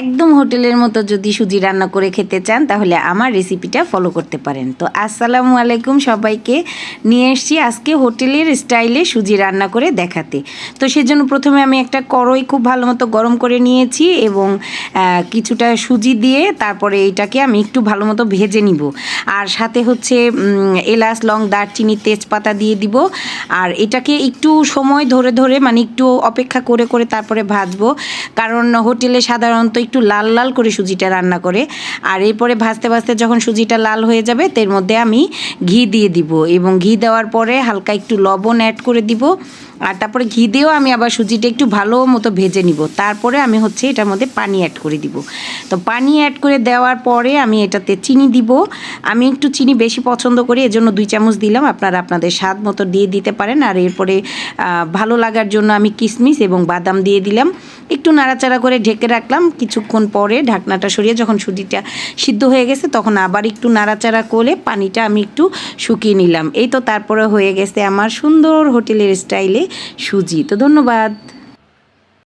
একদম হোটেলের মতো যদি সুজি রান্না করে খেতে চান, তাহলে আমার রেসিপিটা ফলো করতে পারেন। তো আসসালামু আলাইকুম সবাইকে। নিয়ে এসেছি আজকে হোটেলের স্টাইলে সুজি রান্না করে দেখাতে। তো সেজন্য প্রথমে আমি একটা কড়াই খুব ভালো মতো গরম করে নিয়েছি এবং কিছুটা সুজি দিয়ে তারপরে এটাকে আমি একটু ভালো মতো ভেজে নিব। আর সাথে হচ্ছে এলাচ, লং, দারচিনি, তেজপাতা দিয়ে দিব। আর এটাকে একটু সময় ধরে ধরে মানে একটু অপেক্ষা করে করে তারপরে ভাজবো। কারণ হোটেলে সাধারণত একটু লাল লাল করে সুজিটা রান্না করে। আর এরপরে ভাজতে ভাজতে যখন সুজিটা লাল হয়ে যাবে, তার মধ্যে আমি ঘি দিয়ে দিব এবং ঘি দেওয়ার পরে হালকা একটু লবণ অ্যাড করে দিব। আর তারপরে ঘি দিয়েও আমি আবার সুজিটা একটু ভালো মতো ভেজে নিব। তারপরে আমি হচ্ছে এটার মধ্যে পানি অ্যাড করে দিব। তো পানি অ্যাড করে দেওয়ার পরে আমি এটাতে চিনি দিব। আমি একটু চিনি বেশি পছন্দ করি, এজন্য দুই চামচ দিলাম। আপনারা আপনাদের স্বাদ মতো দিয়ে দিতে পারেন। আর এরপরে ভালো লাগার জন্য আমি কিশমিশ এবং বাদাম দিয়ে দিলাম। একটু নাড়াচাড়া করে ঢেকে রাখলাম। কিছুক্ষণ পরে ঢাকনাটা সরিয়ে যখন সুজিটা সিদ্ধ হয়ে গেছে, তখন আবার একটু নাড়াচাড়া করে পানিটা আমি একটু শুকিয়ে নিলাম। এই তো তারপরে হয়ে গেছে আমার সুন্দর হোটেলের স্টাইলে সুজি। তো ধন্যবাদ।